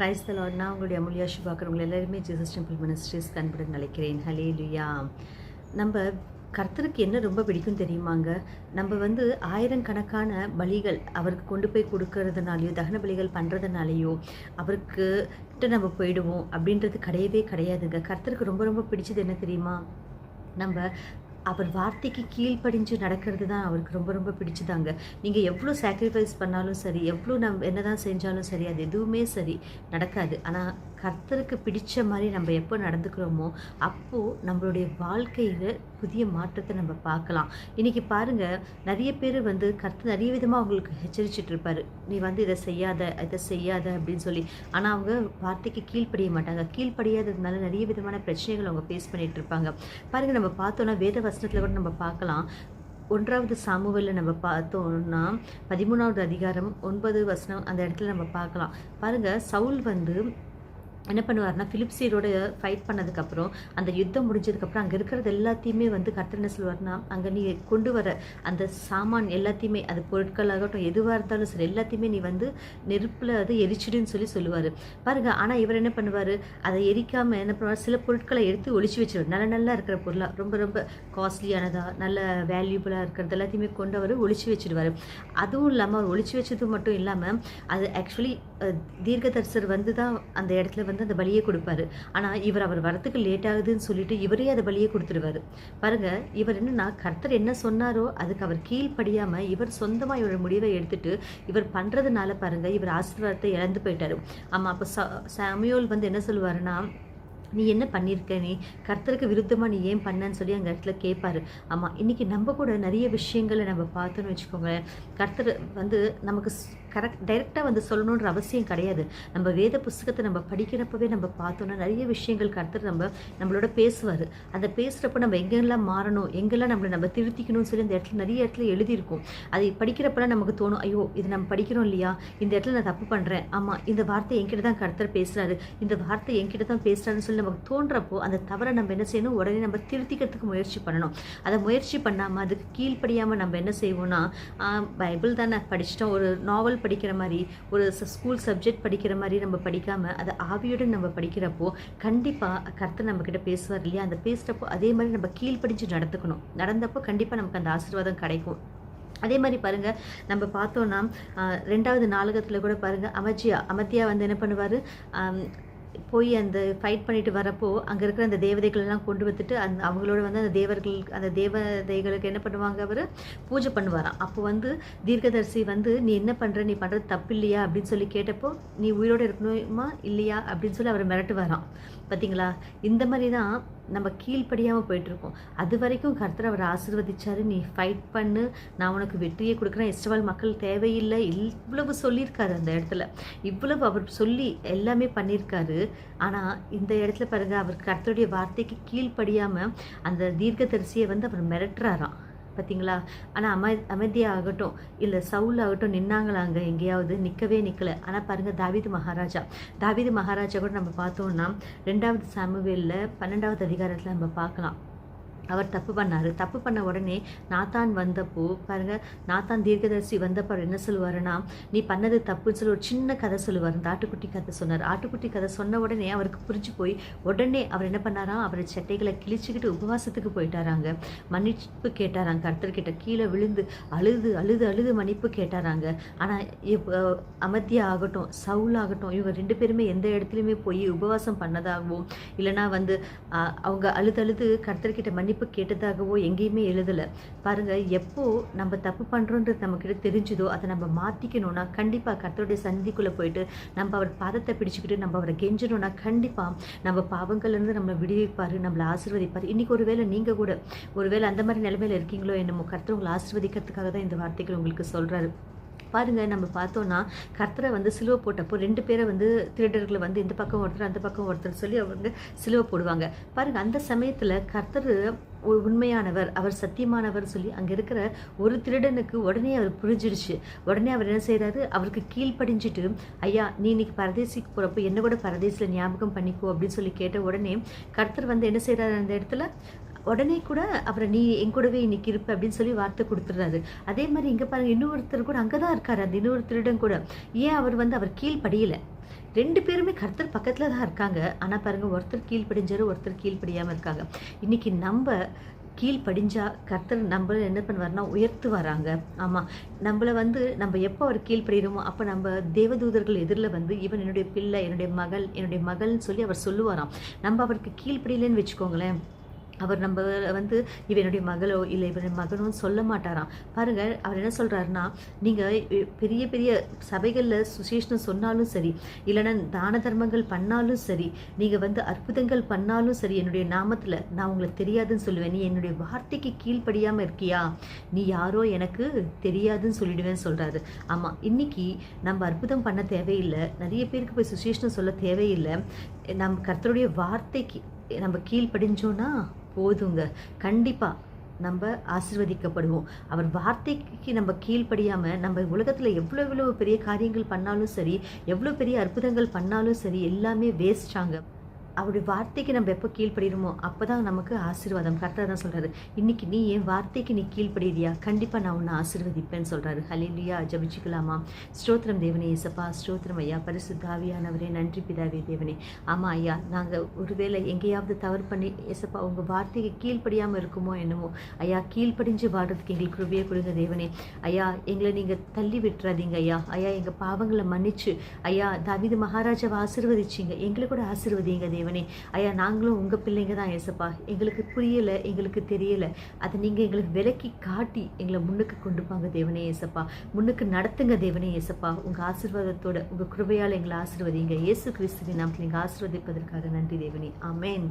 Price நான் உங்களுடைய அமுலியா சுபாக்கர் உங்களை எல்லாருமே ஜீசஸ் டெம்பிள் மினிஸ்ட்ரிஸ் கண்புடன் நினைக்கிறேன் ஹலே லுயா நம்ம கர்த்தருக்கு என்ன ரொம்ப பிடிக்கும் தெரியுமாங்க? நம்ம வந்து ஆயிரக்கணக்கான பலிகள் அவருக்கு கொண்டு போய் கொடுக்கறதுனாலையோ தகன பலிகள் பண்ணுறதுனாலையோ அவருக்கு கிட்ட நம்ம போயிடுவோம் அப்படின்றது கிடையவே கிடையாதுங்க. கர்த்தருக்கு ரொம்ப ரொம்ப பிடிச்சது என்ன தெரியுமா? நம்ம அவர் வார்த்தைக்கு கீழ்ப்படிஞ்சு நடக்கிறது தான் அவருக்கு ரொம்ப ரொம்ப பிடிச்சதாங்க. நீங்கள் எவ்வளோ சாக்ரிஃபைஸ் பண்ணாலும் சரி எவ்வளோ நம் என்ன தான் செஞ்சாலும் சரி அது எதுவுமே சரி நடக்காது. ஆனால் கர்த்தருக்கு பிடித்த மாதிரி நம்ம எப்போ நடந்துக்கிறோமோ அப்போது நம்மளுடைய வாழ்க்கையில் புதிய மாற்றத்தை நம்ம பார்க்கலாம். இன்றைக்கி பாருங்கள் நிறைய பேர் வந்து கர்த்தர் நிறைய விதமாக அவங்களுக்கு எச்சரிச்சிட்டு இருப்பார். நீ வந்து இதை செய்யாத இதை செய்யாத அப்படின்னு சொல்லி. ஆனால் அவங்க வார்த்தைக்கு கீழ்ப்படிய மாட்டாங்க. கீழ்ப்படியாததுனால நிறைய விதமான பிரச்சனைகள் அவங்க ஃபேஸ் பண்ணிகிட்டு இருப்பாங்க. பாருங்கள் நம்ம பார்த்தோன்னா வேத வசனத்தில் கூட நம்ம பார்க்கலாம். ஒன்றாவது சாமுவலில் நம்ம பார்த்தோம்னா பதிமூணாவது அதிகாரம் ஒன்பது வசனம் அந்த இடத்துல நம்ம பார்க்கலாம். பாருங்கள் சவுல் வந்து என்ன பண்ணுவார்னா பிலிப்ஸியரோட ஃபைட் பண்ணதுக்கப்புறம் அந்த யுத்தம் முடிஞ்சதுக்கப்புறம் அங்கே இருக்கிறது எல்லாத்தையுமே வந்து கர்த்தர் என்ன சொல்லுவார்னா அங்கே நீ கொண்டு வர அந்த சாமான் எல்லாத்தையுமே அது பொருட்களாகட்டும் எதுவாக இருந்தாலும் சரி எல்லாத்தையுமே நீ வந்து நெருப்பில் அது எரிச்சிடுன்னு சொல்லி சொல்லுவார். பாருங்க ஆனால் இவர் என்ன பண்ணுவார்? அதை எரிக்காமல் என்ன பண்ணுவார்? சில பொருட்களை எடுத்து ஒழிச்சு வச்சிருவார். நல்ல நல்லா இருக்கிற பொருளாக ரொம்ப ரொம்ப காஸ்ட்லியானதாக நல்ல வேல்யூபிளாக இருக்கிறது எல்லாத்தையுமே கொண்டு அவர் ஒழிச்சு வச்சிடுவார். அதுவும் இல்லாமல் அவர் ஒழிச்சு வச்சது மட்டும் இல்லாமல் அது ஆக்சுவலி தீர்க்கதரிசர் வந்து தான் அந்த இடத்துல வந்து அந்த பலியை கொடுப்பாரு. ஆனால் இவர் அவர் வரத்துக்கு லேட் ஆகுதுன்னு சொல்லிட்டு இவரே அந்த பலியை கொடுத்துருவாரு பாருங்க இவர் என்னன்னா கர்த்தர் என்ன சொன்னாரோ அதுக்கு அவர் கீழ்ப்படியாம இவர் சொந்தமாக இவர் முடிவை எடுத்துட்டு இவர் பண்ணுறதுனால பாருங்க இவர் ஆசீர்வாதத்தை இழந்து போயிட்டாரு. ஆமாம் அப்போ சாமியோல் வந்து என்ன சொல்லுவாருன்னா நீ என்ன பண்ணியிருக்க? நீ கர்த்தருக்கு விருத்தமாக நீ ஏன் பண்ணன்னு சொல்லி அந்த இடத்துல கேட்பாரு. ஆமாம் இன்றைக்கி நம்ம கூட நிறைய விஷயங்களை நம்ம பார்த்தோன்னு வச்சுக்கோங்களேன். கர்த்தர் வந்து நமக்கு கரெக்ட் டைரெக்டாக வந்து சொல்லணுன்ற அவசியம் கிடையாது. நம்ம வேத புஸ்தகத்தை நம்ம படிக்கிறப்பவே நம்ம பார்த்தோன்னா நிறைய விஷயங்கள் கருத்து நம்ம நம்மளோட பேசுவார். அந்த பேசுகிறப்ப நம்ம எங்கெல்லாம் மாறணும் எங்கெல்லாம் நம்மளை நம்ம திருத்திக்கணும்னு சொல்லி அந்த இடத்துல நிறைய இடத்துல எழுதியிருக்கும். அதை படிக்கிறப்பெல்லாம் நமக்கு தோணும் ஐயோ இது நம்ம படிக்கிறோம் இல்லையா? இந்த இடத்துல நான் தப்பு பண்ணுறேன் ஆமாம் இந்த வார்த்தை என்கிட்ட தான் கருத்தர் பேசுகிறாரு இந்த வார்த்தை என்கிட்ட தான் பேசுகிறாருன்னு சொல்லி நமக்கு தோன்றப்போ அந்த தவறை நம்ம என்ன செய்யணும்? உடனே நம்ம திருத்திக்கிறதுக்கு முயற்சி பண்ணணும். அதை முயற்சி பண்ணாமல் அதுக்கு கீழ்ப்படியாமல் நம்ம என்ன செய்வோம்னா பைபிள் தானே படிச்சிட்டோம். ஒரு நாவல் படிக்கிற மாதிரி ஒரு ஸ்கூல் சப்ஜெக்ட் படிக்கிற மாதிரி நம்ம படிக்காமல் அதை ஆவியுடன் நம்ம படிக்கிறப்போ கண்டிப்பாக கர்த்தர் நம்மக்கிட்ட பேசுவார் இல்லையா? அந்த பேசுகிறப்போ அதே மாதிரி நம்ம கீழ்ப்படிஞ்சு நடந்துக்கணும். நடந்தப்போ கண்டிப்பாக நமக்கு அந்த ஆசீர்வாதம் கிடைக்கும். அதே மாதிரி பாருங்கள் நம்ம பார்த்தோன்னா ரெண்டாவது நாளகத்தில் கூட பாருங்கள் அமர்ஜியா அமர்த்தியா வந்து என்ன பண்ணுவார்? போய் அந்த ஃபைட் பண்ணிட்டு வரப்போ அங்கே இருக்கிற அந்த தேவதைகள் எல்லாம் கொண்டு வந்துட்டு அந் அவங்களோட வந்து அந்த தேவர்கள் அந்த தேவதைகளுக்கு என்ன பண்ணுவாங்க அவர்? பூஜை பண்ணுவாராம். அப்போ வந்து தீர்க்கதரிசி வந்து நீ என்ன பண்ணுற நீ பண்ணுறது தப்பு இல்லையா அப்படின்னு சொல்லி கேட்டப்போ நீ உயிரோடு இருக்கணுமா இல்லையா? அப்படின்னு சொல்லி அவர் மிரட்டுவாராம். பார்த்தீங்களா இந்த மாதிரி தான் நம்ம கீழ்ப்படியாமல் போயிட்டுருக்கோம். அது வரைக்கும் கர்த்தர் அவர் ஆசிர்வதிச்சாரு. நீ ஃபைட் பண்ணு. நான் உனக்கு வெற்றியை கொடுக்குறேன். இஸ்ரவேல் மக்கள் தேவையில்லை. இவ்வளவு சொல்லியிருக்காரு அந்த இடத்துல. இவ்வளவு அவர் சொல்லி எல்லாமே பண்ணியிருக்காரு. ஆனால் இந்த இடத்துல பாருங்க அவர் கர்த்தருடைய வார்த்தைக்கு கீழ்ப்படியாமல் அந்த தீர்க்கதரிசியை வந்து அவர் மிரட்டுறாராம். பார்த்தீங்களா ஆனால் அம அமைதியாக ஆகட்டும் இல்லை சவுல் ஆகட்டும் நின்னாங்களாங்க எங்கேயாவது? நிற்கவே நிற்கலை ஆனால் பாருங்கள் தாவிது மகாராஜா. தாவிது மகாராஜா கூட நம்ம பார்த்தோம்னா ரெண்டாவது சாமுவேலில் பன்னெண்டாவது அதிகாரத்தில் நம்ம பார்க்கலாம். அவர் தப்பு பண்ணார். தப்பு பண்ண உடனே நாத்தான் வந்தப்போ பாருங்க நாத்தான் தீர்க்கதரிசி வந்தப்போ அவர் என்ன சொல்லுவாருன்னா நீ பண்ணது தப்புன்னு சொல்லி ஒரு சின்ன கதை சொல்லுவார். இந்த ஆட்டுக்குட்டி கதை சொன்னார். ஆட்டுக்குட்டி கதை சொன்ன உடனே அவருக்கு புரிஞ்சு போய் உடனே அவர் என்ன பண்ணாராம் அவர் சட்டைகளை கிழிச்சுக்கிட்டு உபவாசத்துக்கு போயிட்டாராங்க. மன்னிப்பு கேட்டாராங்க. கர்த்தர்கிட்ட கீழே விழுந்து அழுது அழுது அழுது மன்னிப்பு கேட்டாராங்க. ஆனால் அமத்தியா ஆகட்டும் சவுல் ஆகட்டும் இவங்க ரெண்டு பேருமே எந்த இடத்துலையுமே போய் உபவாசம் பண்ணதாகவும் இல்லைனா வந்து அவங்க அழுது அழுது கர்த்தர்கிட்ட மன்னிப்பு மன்னிப்பு கேட்டதாகவோ எங்கேயுமே எழுதலை. பாருங்கள் எப்போ நம்ம தப்பு பண்ணுறோன்றது நம்மக்கிட்ட தெரிஞ்சுதோ அதை நம்ம மாற்றிக்கணும்னா கண்டிப்பாக கர்த்தருடைய சந்திக்குள்ளே போயிட்டு நம்ம அவர் பாதத்தை பிடிச்சிக்கிட்டு நம்ம அவரை கெஞ்சணும்னா கண்டிப்பாக நம்ம பாவங்கள்லேருந்து நம்மளை விடுவிப்பார் நம்மளை ஆசீர்வதிப்பார். இன்றைக்கி ஒரு வேளை நீங்கள் கூட ஒரு வேளை அந்த மாதிரி நிலைமையில் இருக்கீங்களோ என்னமோ கர்த்தர் உங்களை ஆசீர்வதிக்கிறதுக்காக தான் இந்த வார்த்தைகள் உங்களுக்கு சொல்கிறாரு பாருங்கள் நம்ம பார்த்தோன்னா கர்த்தரை வந்து சிலுவை போட்டப்போ ரெண்டு பேரை வந்து திருடர்களை வந்து இந்த பக்கம் ஒருத்தர் அந்த பக்கம் ஒருத்தர் சொல்லி அவங்க சிலுவை போடுவாங்க. பாருங்கள் அந்த சமயத்தில் கர்த்தர் உண்மையானவர் அவர் சத்தியமானவர் சொல்லி அங்கே இருக்கிற ஒரு திருடனுக்கு உடனே அவர் புரிஞ்சிடுச்சு உடனே அவர் என்ன செய்கிறாரு அவருக்கு கீழ்ப்படிஞ்சிட்டு ஐயா நீ இன்னைக்கு பரதேசிக்கு போகிறப்போ என்ன கூட பரதேசில் ஞாபகம் பண்ணிக்கோ அப்படின்னு சொல்லி கேட்ட உடனே கர்த்தர் வந்து என்ன செய்கிறாரு அந்த இடத்துல? உடனே கூட அவரை நீ என் கூடவே இன்னைக்கு இருப்ப அப்படின்னு சொல்லி வார்த்தை கொடுத்துட்றாரு. அதே மாதிரி இங்கே பாருங்க இன்னொருத்தர் கூட அங்கே தான் இருக்காரு அந்த இன்னொருத்தரிடம் கூட. ஏன் அவர் வந்து அவர் கீழ்ப்படியலை? ரெண்டு பேருமே கர்த்தர் பக்கத்தில் தான் இருக்காங்க. ஆனால் பாருங்கள் ஒருத்தர் கீழ்ப்படிஞ்சாரு ஒருத்தர் கீழ்ப்படியாமல் இருக்காங்க. இன்னைக்கு நம்ம கீழ்ப்படிஞ்சா கர்த்தர் நம்மள என்ன பண்ணுவார்னா உயர்த்து வராங்க ஆமாம் நம்மளை வந்து நம்ம எப்போ அவர் கீழ்ப்படிகிறோமோ அப்போ நம்ம தேவதூதர்கள் எதிரில் வந்து இவன் என்னுடைய பிள்ளை என்னுடைய மகள் என்னுடைய மகள்னு சொல்லி அவர் சொல்லுவாராம். நம்ம அவருக்கு கீழ்ப்படியிலேன்னு வச்சுக்கோங்களேன். அவர் நம்ம வந்து இவனுடைய மகளோ இல்லை இவனுடைய மகனோ சொல்ல மாட்டாராம். பாருங்க அவர் என்ன சொல்கிறாருன்னா நீங்கள் பெரிய பெரிய சபைகளில் சுசேஷனம் சொன்னாலும் சரி இல்லைன்னா தான தர்மங்கள் பண்ணாலும் சரி நீங்கள் வந்து அற்புதங்கள் பண்ணாலும் சரி என்னுடைய நாமத்தில் நான் உங்களுக்கு தெரியாதுன்னு சொல்லுவேன். நீ என்னுடைய வார்த்தைக்கு கீழ்ப்படியாமல் இருக்கியா? நீ யாரோ எனக்கு தெரியாதுன்னு சொல்லிடுவேன்னு சொல்கிறாரு ஆமாம் இன்னைக்கு நம்ம அற்புதம் பண்ண தேவையில்லை நிறைய பேருக்கு போய் சுசேஷனம் சொல்ல தேவையில்லை. நம்ம கர்த்தருடைய வார்த்தைக்கு நம்ம கீழ்ப்படிஞ்சோன்னா போதுங்க. கண்டிப்பாக நம்ம ஆசிர்வதிக்கப்படுவோம். அவர் வார்த்தைக்கு நம்ம கீழ்ப்படியாமல் நம்ம உலகத்தில் எவ்வளோ எவ்வளோ பெரிய காரியங்கள் பண்ணாலும் சரி எவ்வளோ பெரிய அற்புதங்கள் பண்ணாலும் சரி எல்லாமே வேஸ்டாங்க அவருடைய வார்த்தைக்கு நம்ம எப்போ கீழ்ப்படுகிறோமோ அப்போ தான் நமக்கு ஆசீர்வாதம். கரெக்டாக தான் சொல்கிறாரு இன்றைக்கி நீ என் வார்த்தைக்கு நீ கீழ்ப்படுறியா கண்டிப்பாக நான் உன்னை ஆசீர்வதிப்பேன்னு சொல்கிறாரு ஹலிலியா ஜபிச்சுக்கலாமா? ஸ்ரோத்திரம் தேவனே இசப்பா ஸ்ரோத்திரம் ஐயா. பரிசுத்தாவியானவரே நன்றி பிதாவே தேவனே. ஆமாம் ஐயா நாங்கள் ஒருவேளை எங்கேயாவது தவறு பண்ணி இசப்பா உங்கள் வார்த்தைக்கு கீழ்ப்படியாமல் இருக்குமோ என்னமோ ஐயா கீழ்ப்படிஞ்சு வாடுறதுக்கு எங்களுக்கு கிருபையை கொடுங்க தேவனே. ஐயா எங்களை நீங்கள் தள்ளி விட்டுறாதீங்க ஐயா. ஐயா எங்கள் பாவங்களை மன்னிச்சு ஐயா தாவிது மகாராஜாவை ஆசீர்வதிச்சிங்க. எங்களை கூட ஆசீர்வதிங்க தேவனே. தேவனே ஐயா நாங்களும் உங்கள் பிள்ளைங்க தான் ஏசப்பா. எங்களுக்கு புரியலை எங்களுக்கு தெரியலை. அதை நீங்கள் எங்களுக்கு விலக்கி காட்டி எங்களை முன்னுக்கு கொண்டு போங்க தேவனே ஏசப்பா. முன்னுக்கு நடத்துங்க தேவனே ஏசப்பா. உங்கள் ஆசீர்வாதத்தோட உங்கள் கிருபையால் எங்களை ஆசீர்வதிங்க. இயேசு கிறிஸ்துவின் நாமத்தில் நீங்கள் ஆசீர்வதிப்பதற்காக நன்றி தேவனே. அமேன்